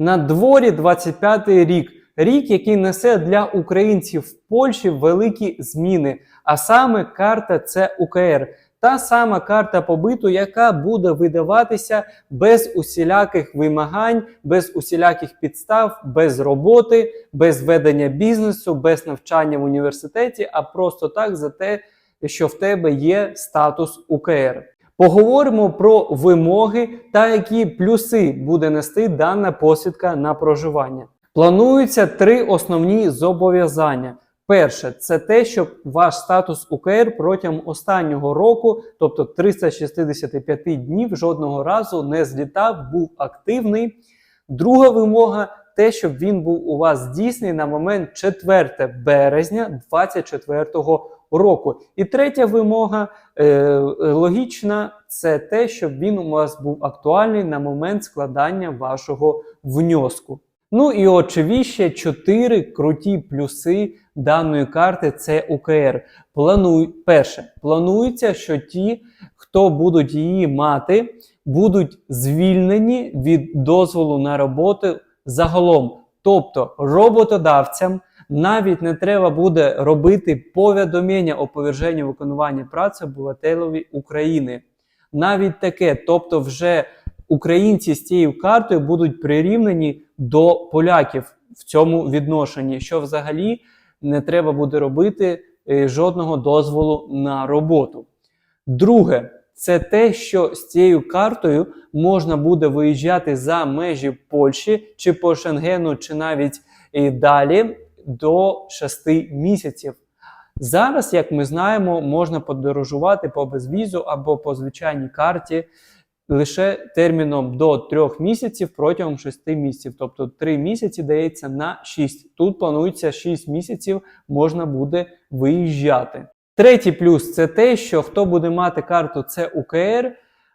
На дворі 25-й рік. Рік, який несе для українців в Польщі великі зміни. А саме карта це УКР. Та сама карта побиту, яка буде видаватися без усіляких вимагань, без усіляких підстав, без роботи, без ведення бізнесу, без навчання в університеті, а просто так за те, що в тебе є статус УКР. Поговоримо про вимоги та які плюси буде нести дана посвідка на проживання. Плануються три основні зобов'язання. Перше, це те, щоб ваш статус УКР протягом останнього року, тобто 365 днів, жодного разу не злітав, був активний. Друга вимога те, щоб він був у вас здійснений на момент 4 березня 2024 року. І третя вимога е, логічна це те, щоб він у вас був актуальний на момент складання вашого внеску. Ну і очевидно, чотири круті плюси даної карти це УКР. Плануй, перше, планується, що ті, хто будуть її мати, будуть звільнені від дозволу на роботу загалом. Тобто роботодавцям навіть не треба буде робити повідомлення оповерження виконування праці обивателеві України. Навіть таке, тобто, вже українці з цією картою будуть прирівнені до поляків в цьому відношенні, що взагалі не треба буде робити е, жодного дозволу на роботу. Друге, це те, що з цією картою можна буде виїжджати за межі Польщі чи по Шенгену, чи навіть і далі до 6 місяців. Зараз, як ми знаємо, можна подорожувати по безвізу або по звичайній карті лише терміном до 3 місяців протягом 6 місяців. Тобто 3 місяці дається на 6. Тут планується 6 місяців можна буде виїжджати. Третій плюс це те, що хто буде мати карту це УКР,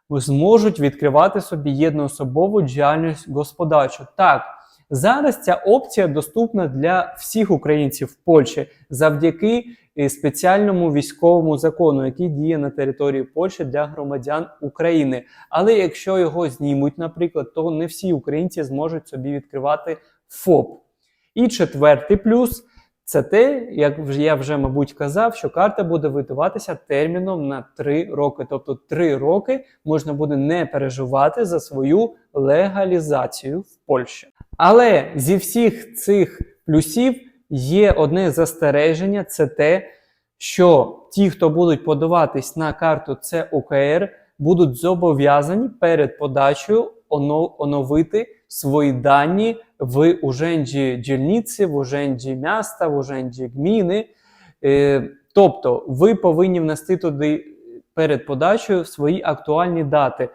зможуть відкривати собі єдноособову діяльність господарчу. Так, зараз ця опція доступна для всіх українців в Польщі завдяки е, спеціальному військовому закону, який діє на території Польщі для громадян України. Але якщо його знімуть, наприклад, то не всі українці зможуть собі відкривати ФОП. І четвертий плюс це те, як я вже, мабуть, казав, що карта буде видаватися терміном на 3 роки. Тобто 3 роки можна буде не переживати за свою легалізацію в Польщі. Але зі всіх цих плюсів є одне застереження: це те, що ті, хто будуть подаватись на карту ЦУКР, будуть зобов'язані перед подачею оновити свої дані в уженджі дільниці, в уженджі міста, в уженджі гміни. Е, Тобто ви повинні внести туди перед подачею свої актуальні дати,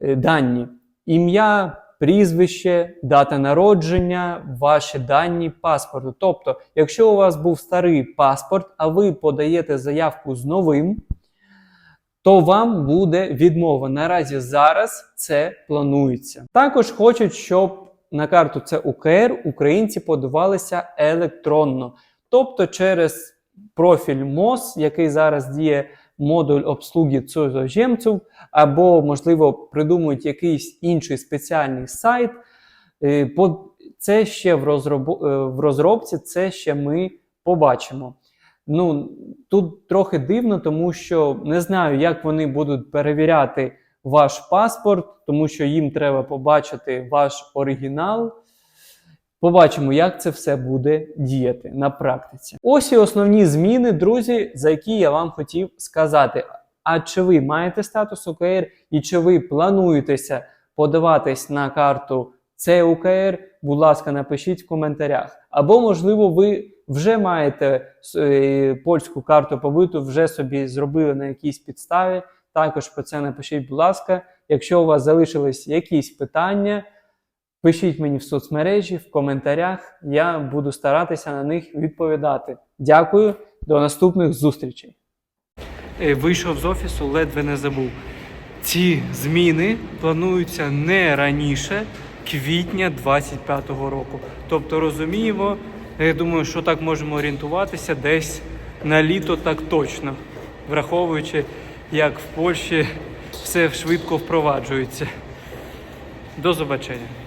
е, дані, ім'я, прізвище, дата народження, ваші дані паспорту. Тобто, якщо у вас був старий паспорт, а ви подаєте заявку з новим, то вам буде відмова. Наразі зараз це планується. Також хочуть, щоб на карту це УКР українці подавалися електронно, тобто через профіль МОЗ, який зараз діє модуль обслуги цудземців, або, можливо, придумують якийсь інший спеціальний сайт. Е, Це ще е, в розробці, це ще ми побачимо. Ну, тут трохи дивно, тому що не знаю, як вони будуть перевіряти ваш паспорт, тому що їм треба побачити ваш оригінал. Побачимо, як це все буде діяти на практиці. Ось і основні зміни, друзі, за які я вам хотів сказати. А чи ви маєте статус УКР і чи ви плануєтеся подаватись на карту ЦУКР? Будь ласка, напишіть в коментарях. Або, можливо, ви вже маєте е, польську карту побиту, вже собі зробили на якійсь підставі. Також про це напишіть, будь ласка. Якщо у вас залишились якісь питання, пишіть мені в соцмережі, в коментарях. Я буду старатися на них відповідати. Дякую, до наступних зустрічей. Е, Вийшов з офісу, ледве не забув. Ці зміни плануються не раніше квітня 25-го року. Тобто розуміємо, я думаю, що так можемо орієнтуватися десь на літо так точно, враховуючи, як в Польщі все швидко впроваджується. До побачення.